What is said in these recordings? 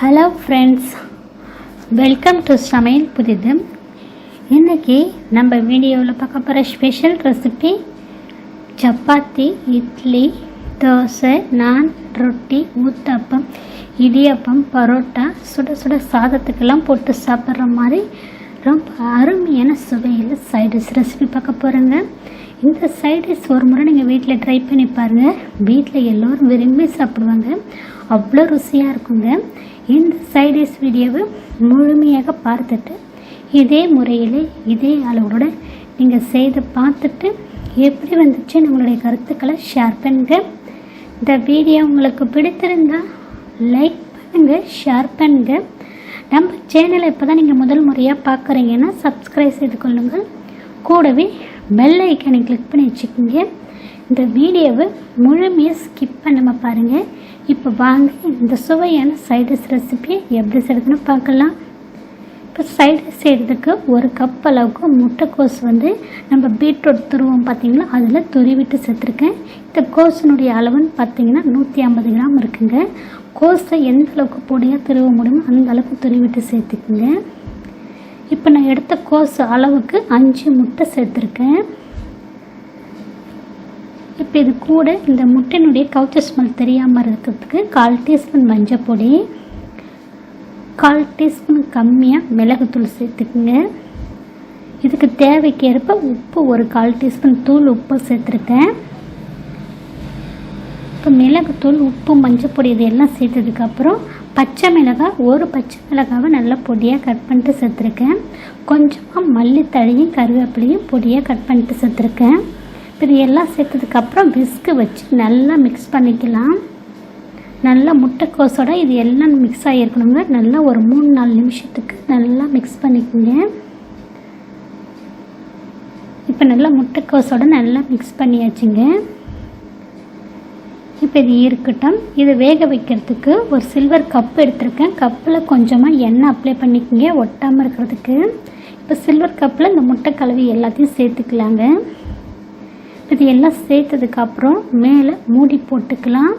Hello friends welcome to சமையல் புதிது இன்றைக்கி நம்ம வீடியோவில் பார்க்க போகிற ஸ்பெஷல் ரெசிபி சப்பாத்தி இட்லி தோசை நான் ரொட்டி ஊத்தப்பம் இடியப்பம் பரோட்டா சுட சுட சாதத்துக்கெல்லாம் போட்டு சாப்பிட்ற மாதிரி ரொம்ப அருமையான சுவையில் சைடிஷ் ரெசிபி பார்க்க போகிறேங்க இந்த சைடிஷ் ஒரு முறை நீங்கள் வீட்டில் ட்ரை பண்ணி பாருங்கள் வீட்டில் எல்லோரும் விரும்பி சாப்பிடுவாங்க. அவ்வளோ ருசியாக இருக்குங்க. இந்த சைடிஷ் வீடியோவை முழுமையாக பார்த்துட்டு இதே முறையில் இதே அளவோட நீங்கள் செய்து பார்த்துட்டு எப்படி வந்துச்சு நம்மளுடைய கருத்துக்களை ஷேர் பண்ணுங்க. இந்த வீடியோ உங்களுக்கு பிடித்திருந்தா லைக் பண்ணுங்கள் ஷேர் பண்ணுங்க. நம்ம சேனலை இப்போ தான் நீங்கள் முதல் முறையாக பார்க்குறீங்கன்னா சப்ஸ்கிரைப் செய்து கொள்ளுங்கள். கூடவே பெல் ஐக்கனை கிளிக் பண்ணி வச்சுக்கோங்க. இந்த வீடியோவை முழுமையாக ஸ்கிப் பண்ணாமல் பாருங்கள் இப்போ வாங்க இந்த சுவையான சைடிஷ் ரெசிபியை எப்படி செய்யறதுன்னு பார்க்கலாம். இப்போ சைடிஷ் செய்கிறதுக்கு ஒரு கப் அளவுக்கு முட்டைக்கோஸ் வந்து நம்ம பீட்ரூட் துருவோம் பார்த்தீங்களா? அதில் துருவிட்டு சேர்த்துருக்கேன். இந்த கோஸினுடைய அளவுன்னு பார்த்தீங்கன்னா நூற்றி ஐம்பது கிராம் இருக்குங்க. கோஸை எந்த அளவுக்கு பொடியாக துருவ முடியுமோ அந்த அளவுக்கு துருவிட்டு சேர்த்துக்குங்க. இப்போ நான் எடுத்த கோஸ் அளவுக்கு அஞ்சு முட்டை சேர்த்துருக்கேன். இப்போ இது கூட இந்த முட்டையினுடைய கவுச்ச ஸ்மெல் தெரியாமல் இருக்கிறதுக்கு கால் டீஸ்பூன் மஞ்சள் பொடி கால் டீஸ்பூன் கம்மியாக மிளகுத்தூள் சேர்த்துக்குங்க. இதுக்கு தேவைக்கேற்ப உப்பு ஒரு கால் டீஸ்பூன் தூள் உப்பு சேர்த்துருக்கேன். இப்போ மிளகுத்தூள் உப்பு மஞ்சள் பொடி இதெல்லாம் சேர்த்ததுக்கப்புறம் பச்சை மிளகாய் ஒரு பச்சை மிளகாவை நல்லா பொடியாக கட் பண்ணிட்டு சேர்த்துருக்கேன். கொஞ்சமாக மல்லித்தழையும் கருவேப்பிலையும் பொடியாக கட் பண்ணிட்டு சேர்த்துருக்கேன். இப்போ இது எல்லாம் சேர்த்ததுக்கப்புறம் விஸ்கு வச்சு நல்லா மிக்ஸ் பண்ணிக்கலாம். நல்லா முட்டைக்கோஸோட இது எல்லாம் மிக்ஸ் ஆகிருக்கணுங்க நல்லா ஒரு மூணு நாலு நிமிஷத்துக்கு நல்லா மிக்ஸ் பண்ணிக்கோங்க. இப்போ நல்லா முட்டைக்கோஸோட நல்லா மிக்ஸ் பண்ணியாச்சுங்க. இப்போ இது இருக்கட்டும். இது வேக வைக்கிறதுக்கு ஒரு சில்வர் கப் எடுத்திருக்கேன். கப்பில் கொஞ்சமாக எண்ணெய் அப்ளை பண்ணிக்கோங்க. ஒட்டாமல் இருக்கிறதுக்கு. இப்போ சில்வர் கப்பில் இந்த முட்டை கலவி எல்லாத்தையும் சேர்த்துக்கலாங்க. இது எல்லாம் சேர்த்ததுக்கப்புறம் மேலே மூடி போட்டுக்கலாம்.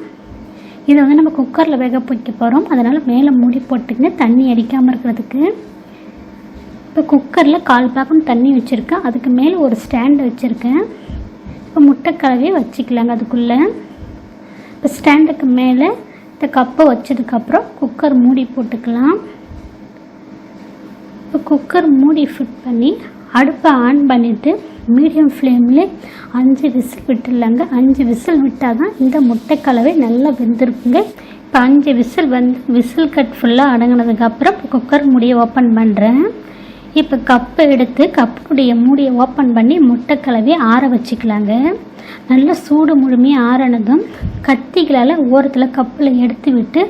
இதை வந்து நம்ம குக்கரில் வேக வைக்க போகிறோம். அதனால் மேலே மூடி போட்டுக்கங்க தண்ணி அடிக்காமல் இருக்கிறதுக்கு. இப்போ குக்கரில் கால் பாகம் தண்ணி வச்சுருக்கேன். அதுக்கு மேலே ஒரு ஸ்டாண்டு வச்சுருக்கேன். இப்போ முட்டை கலவையை வச்சுக்கலாங்க அதுக்குள்ளே. இப்போ ஸ்டாண்டுக்கு மேலே இந்த கப்பை வச்சதுக்கப்புறம் குக்கர் மூடி போட்டுக்கலாம். இப்போ குக்கர் மூடி ஃபிட் பண்ணி அடுப்பை ஆன் பண்ணிவிட்டு மீடியம் ஃப்ளேமில் அஞ்சு விசில் விட்டுடலாங்க. அஞ்சு விசில் விட்டால் தான் இந்த முட்டை கலவை நல்லா வெந்திருக்குங்க. இப்போ அஞ்சு விசில் வந்து விசில் கட் ஃபுல்லாக அடங்கினதுக்கப்புறம் குக்கர் முடிய ஓப்பன் பண்ணுறேன் இப்போ கப்பை எடுத்து கப்புடைய மூடியை ஓப்பன் பண்ணி முட்டை கலவையை ஆற வச்சுக்கலாங்க. நல்லா சூடு முழுமையாக ஆறினதும் கத்திகளால் ஓரத்தில் கப்பில் எடுத்து விட்டு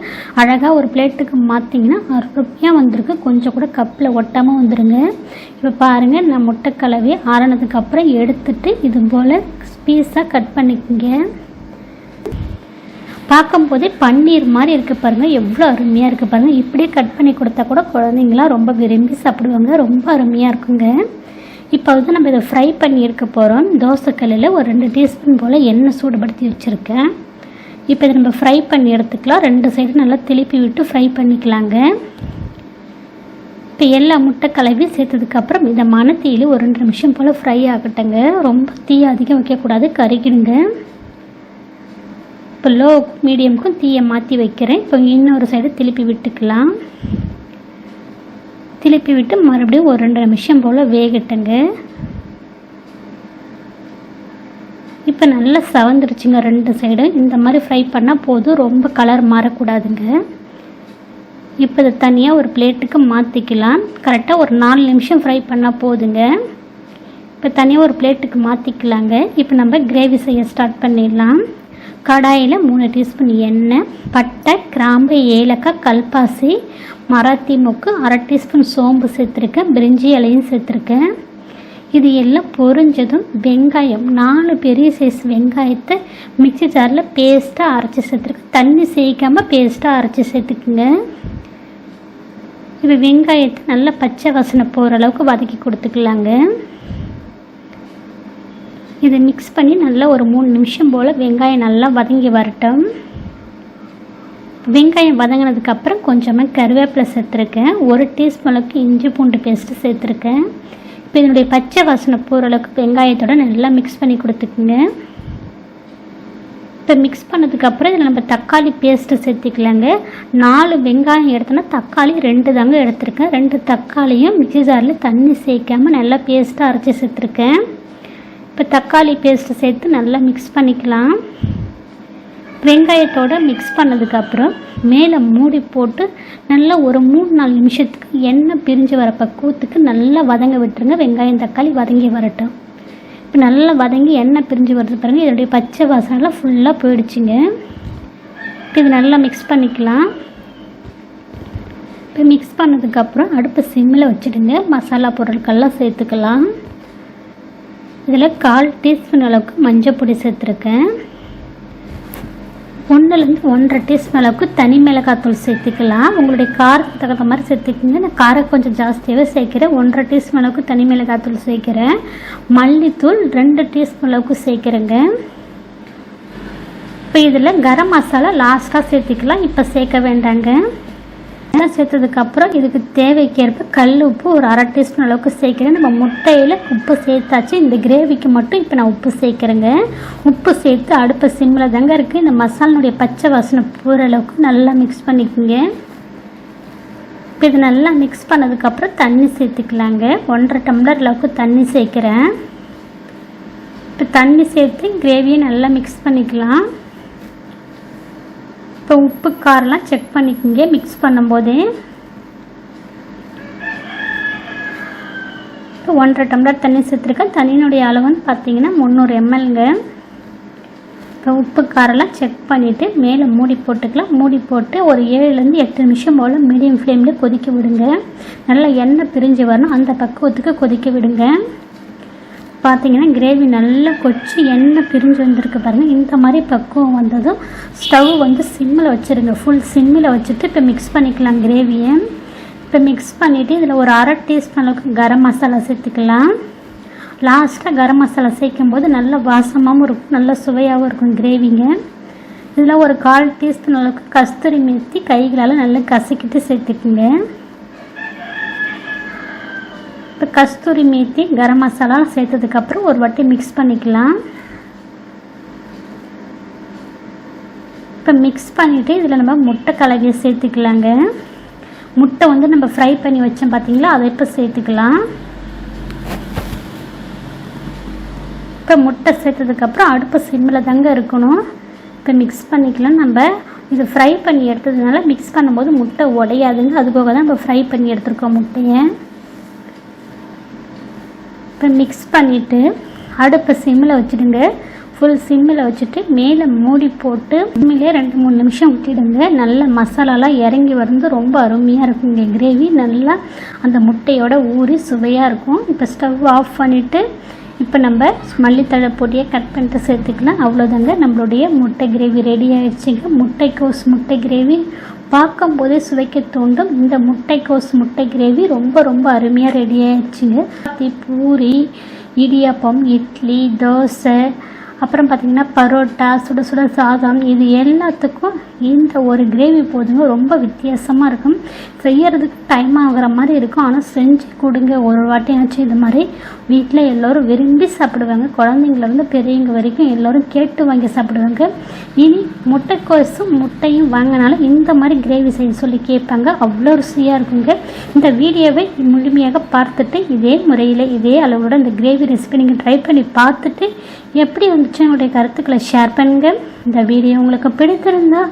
அழகாக ஒரு பிளேட்டுக்கு மாற்றிங்கன்னா அருமையாக வந்திருக்கு. கொஞ்சம் கூட கப்பில் ஒட்டாமல் வந்துடுங்க இப்போ பாருங்கள் நான் முட்டை கலவி ஆறினதுக்கப்புறம் எடுத்துட்டு இது போல் பீஸாக கட் பண்ணிக்கோங்க. பார்க்கும்போதே பன்னீர் மாதிரி இருக்குது பாருங்கள் எவ்வளோ அருமையாக இருக்குது பாருங்கள் இப்படியே கட் பண்ணி கொடுத்தா கூட குழந்தைங்களாம் ரொம்ப விரும்பி சாப்பிடுவாங்க. ரொம்ப அருமையாக இருக்குங்க. இப்போ வந்து நம்ம இதை ஃப்ரை பண்ணி இருக்க போகிறோம் தோசைக்கல்லில் ஒரு ரெண்டு டீஸ்பூன் போல் எண்ணெய் சூடுபடுத்தி வச்சுருக்கேன். இப்போ இதை நம்ம ஃப்ரை பண்ணி எடுத்துக்கலாம். ரெண்டு சைடு நல்லா திருப்பி விட்டு ஃப்ரை பண்ணிக்கலாங்க. இப்போ எல்லா முட்டை கலவி சேர்த்ததுக்கப்புறம் இந்த மணத்தீயில் ஒரு ரெண்டு நிமிஷம் போல் ஃப்ரை ஆகட்டுங்க. ரொம்ப தீ அதிகம் வைக்கக்கூடாது. கருகிடுங்க. இப்போ லோ மீடியமுக்கும் தீயை மாற்றி வைக்கிறேன். இப்போ இன்னொரு சைடு திருப்பி விட்டுக்கலாம். திருப்பி விட்டு மறுபடியும் ஒரு ரெண்டு நிமிஷம் போல் வேகட்டுங்க. இப்போ நல்லா சவந்துருச்சுங்க ரெண்டு சைடும் இந்த மாதிரி ஃப்ரை பண்ணால் போதும். ரொம்ப கலர் மாறக்கூடாதுங்க. இப்போ இதை தனியாக ஒரு பிளேட்டுக்கு மாற்றிக்கலாம் கரெக்டாக ஒரு நாலு நிமிஷம் ஃப்ரை பண்ணால் போதுங்க. இப்போ தனியாக ஒரு பிளேட்டுக்கு மாற்றிக்கலாங்க இப்போ நம்ம கிரேவி செய்ய ஸ்டார்ட் பண்ணிடலாம். கடாயில் மூணு டீஸ்பூன் எண்ணெய் பட்டை கிராம்பு ஏலக்காய் கல்பாசி மராத்தி மொக்கு அரை டீஸ்பூன் சோம்பு சேர்த்துருக்கேன் பிரிஞ்சி இலையும் சேர்த்துருக்கேன். இது எல்லாம் பொரிஞ்சதும் வெங்காயம் நாலு பெரிய சைஸ் வெங்காயத்தை மிக்சி ஜாரில் பேஸ்ட்டாக அரைச்சி சேர்த்துருக்கேன். தண்ணி சேர்க்காமல் பேஸ்ட்டாக அரைச்சி சேர்த்துக்குங்க. இப்போ வெங்காயத்தை நல்லா பச்சை வாசனை போகிற அளவுக்கு வதக்கி கொடுத்துக்கலாங்க. இதை மிக்ஸ் பண்ணி நல்லா ஒரு மூணு நிமிஷம் போல் வெங்காயம் நல்லா வதங்கி வரட்டும். வெங்காயம் வதங்கினதுக்கப்புறம் கொஞ்சமாக கருவேப்பிலை சேர்த்துருக்கேன். ஒரு டீஸ்பூனுக்கு இஞ்சி பூண்டு பேஸ்ட்டு சேர்த்துருக்கேன். இப்போ இதனுடைய பச்சை வாசனை போகிற அளவுக்கு வெங்காயத்தோட நல்லா மிக்ஸ் பண்ணி கொடுத்துக்குங்க. இப்போ மிக்ஸ் பண்ணதுக்கப்புறம் இதில் நம்ம தக்காளி பேஸ்ட்டு சேர்த்துக்கலாங்க. நாலு வெங்காயம் எடுத்தோன்னா தக்காளி ரெண்டு தாங்க எடுத்திருக்கேன். ரெண்டு தக்காளியும் மிக்சி ஜாரில் தண்ணி சேர்க்காமல் நல்லா பேஸ்ட்டாக அரைச்சி சேர்த்துருக்கேன். இப்போ தக்காளி பேஸ்ட்டு சேர்த்து நல்லா மிக்ஸ் பண்ணிக்கலாம். வெங்காயத்தோடு மிக்ஸ் பண்ணதுக்கப்புறம் மேலே மூடி போட்டு நல்லா ஒரு மூணு நாலு நிமிஷத்துக்கு எண்ணெய் பிரிஞ்சு வர பக்குவத்துக்கு நல்லா வதங்க விட்டுருங்க. வெங்காயம் தக்காளி வதங்கி வரட்டும். இப்போ நல்லா வதங்கி எண்ணெய் பிரிஞ்சு வருது பாருங்கள் இதனுடைய பச்சை வாசனெலாம் ஃபுல்லாக போயிடுச்சுங்க. இப்போ இது நல்லா மிக்ஸ் பண்ணிக்கலாம். இப்போ மிக்ஸ் பண்ணதுக்கப்புறம் அடுப்பு சிம்மில் வச்சுடுங்க. மசாலா பொருட்கள்லாம் சேர்த்துக்கலாம். இதில் கால் டீஸ்பூன் அளவுக்கு மஞ்சள் பொடி சேர்த்துருக்கேன். ஒன்றுலேருந்து ஒன்றரை டீஸ்பூன் அளவுக்கு தனி மிளகாத்தூள் சேர்த்துக்கலாம். உங்களுடைய காரத்துக்கு தகுந்த மாதிரி சேர்த்துக்கிங்க. நான் காரம் கொஞ்சம் ஜாஸ்தியாகவே சேர்க்குறேன். ஒன்றரை டீஸ்பூன் அளவுக்கு தனி மிளகாத்தூள் சேர்க்குறேன். மல்லித்தூள் ரெண்டு டீஸ்பூன் அளவுக்கு சேர்க்குறேங்க. இப்போ இதில் கரம் மசாலா லாஸ்ட்டாக சேர்த்துக்கலாம். இப்போ சேர்க்க வேண்டாங்க. எல்லாம் சேர்த்ததுக்கப்புறம் இதுக்கு தேவைக்கேற்ப கல் உப்பு ஒரு அரை டீஸ்பூன் அளவுக்கு சேர்க்குறேன். நம்ம முட்டையில் உப்பு சேர்த்தாச்சு. இந்த கிரேவிக்கு மட்டும் இப்போ நான் உப்பு சேர்க்குறேங்க. உப்பு சேர்த்து அடுப்பு சிம்மில் தாங்க இருக்குது இந்த மசாலினுடைய பச்சை வாசனை போகிற அளவுக்கு நல்லா மிக்ஸ் பண்ணிக்கோங்க. இப்போ இது நல்லா மிக்ஸ் பண்ணதுக்கப்புறம் தண்ணி சேர்த்துக்கலாங்க. ஒன்றரை டம்ளர் அளவுக்கு தண்ணி சேர்க்குறேன். இப்போ தண்ணி சேர்த்து கிரேவியை நல்லா மிக்ஸ் பண்ணிக்கலாம். இப்போ உப்பு காரெலாம் செக் பண்ணிக்கோங்க. மிக்ஸ் பண்ணும்போது இப்போ ஒன்றரை டம்ளர் தண்ணி சேர்த்துருக்கேன். தண்ணியினுடைய வந்து பார்த்தீங்கன்னா முந்நூறு எம்எல்ங்க. இப்போ உப்பு காரெல்லாம் செக் பண்ணிவிட்டு மேலே மூடி போட்டுக்கலாம். மூடி போட்டு ஒரு ஏழுலேருந்து எட்டு நிமிஷம் போல் மீடியம் ஃப்ளேமில் கொதிக்க விடுங்க. நல்லா எண்ணெய் பிரிஞ்சு வரணும். அந்த பக்குவத்துக்கு கொதிக்க விடுங்க. பார்த்தீங்கன்னா கிரேவி நல்லா கொச்சி எண்ணெய் பிரிஞ்சு வந்திருக்கு பாருங்கள் இந்த மாதிரி பக்குவம் வந்ததும் ஸ்டவ் வந்து சிம்மில் வச்சுருங்க. ஃபுல் சிம்மில் வச்சுட்டு இப்போ மிக்ஸ் பண்ணிக்கலாம் கிரேவியை இப்போ மிக்ஸ் பண்ணிவிட்டு இதில் ஒரு அரை டீஸ்பூன் அளவுக்கு கரம் மசாலா சேர்த்துக்கலாம். லாஸ்ட்டாக கரம் மசாலா சேர்க்கும் போது நல்ல வாசமாகவும் இருக்கும். நல்ல சுவையாகவும் இருக்கும் கிரேவிங்க இதில் ஒரு கால் டீஸ்பூன் அளவுக்கு கஸ்தூரி மேத்தி கைகளால் நல்லா கசக்கிட்டு சேர்த்துக்குங்க. இப்போ கஸ்தூரி மேத்தி கரம் மசாலா சேர்த்ததுக்கப்புறம் ஒரு வாட்டி மிக்ஸ் பண்ணிக்கலாம். இப்போ மிக்ஸ் பண்ணிவிட்டு இதில் நம்ம முட்டை கலவையை சேர்த்துக்கலாங்க. முட்டை வந்து நம்ம ஃப்ரை பண்ணி வச்சோம் பார்த்தீங்களா அதை இப்போ சேர்த்துக்கலாம். இப்போ முட்டை சேர்த்ததுக்கப்புறம் அடுப்பு சிம்மில் தாங்க இருக்கணும். இப்போ மிக்ஸ் பண்ணிக்கலாம். நம்ம இது ஃப்ரை பண்ணி எடுத்ததுனால மிக்ஸ் பண்ணும்போது முட்டை உடையாதுங்க. அதுபோக தான் நம்ம ஃப்ரை பண்ணி எடுத்துருக்கோம் முட்டையை. இப்போ மிக்ஸ் பண்ணிவிட்டு அடுப்பை சிம்மில் வச்சுடுங்க. ஃபுல் சிம்மில் வச்சுட்டு மேலே மூடி போட்டு உண்மையிலே ரெண்டு மூணு நிமிஷம் விட்டுடுங்க நல்ல மசாலாலாம் இறங்கி வந்து ரொம்ப அருமையாக இருக்குங்க. கிரேவி நல்லா அந்த முட்டையோட ஊறி சுவையாக இருக்கும். இப்போ ஸ்டவ் ஆஃப் பண்ணிவிட்டு இப்போ நம்ம மல்லித்தழை பொடியை கட் பண்ணிட்டு சேர்த்துக்கலாம் அவ்வளோதாங்க நம்மளுடைய முட்டை கிரேவி ரெடி ஆகிடுச்சிங்க முட்டைக்கோஸ் முட்டை கிரேவி. பார்க்கும்போதே சுவைக்க தூண்டும் இந்த முட்டைக்கோஸ் முட்டை கிரேவி ரொம்ப ரொம்ப அருமையாக ரெடி ஆகிடுச்சிங்க பூரி இடியாப்பம் இட்லி தோசை அப்புறம் பார்த்திங்கன்னா பரோட்டா சுட சுட சாதம் இது எல்லாத்துக்கும் இந்த ஒரு கிரேவி போதுங்க. ரொம்ப வித்தியாசமாக இருக்கும். செய்யறதுக்கு டைம் ஆகிற மாதிரி இருக்கும். ஆனால் செஞ்சு கொடுங்க. ஒரு வாட்டியாச்சும் இது மாதிரி வீட்டில் எல்லோரும் விரும்பி சாப்பிடுவாங்க. குழந்தைங்களேருந்து பெரியவங்க வரைக்கும் எல்லோரும் கேட்டு வாங்கி சாப்பிடுவாங்க. இனி முட்டைக்கோசும் முட்டையும் வாங்கினாலும் இந்த மாதிரி கிரேவி செய்ய சொல்லி கேட்பாங்க. அவ்வளோ ருசியாக இருக்குங்க. இந்த வீடியோவை முழுமையாக பார்த்துட்டு இதே முறையில் இதே அளவோட இந்த கிரேவி ரெசிபி நீங்கள் ட்ரை பண்ணி பார்த்துட்டு எப்படி வந்து வந்துச்சு உங்களுடைய கருத்துக்களை ஷேர் பண்ணுங்கள். இந்த வீடியோ உங்களுக்கு பிடித்திருந்தால்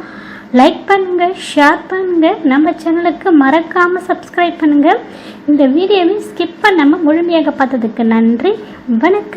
லைக் பண்ணுங்கள் ஷேர் பண்ணுங்கள். நம்ம சேனலுக்கு மறக்காமல் சப்ஸ்கிரைப் பண்ணுங்கள். இந்த வீடியோவை ஸ்கிப் பண்ணாமல் முழுமையாக பார்த்ததுக்கு நன்றி. வணக்கம்.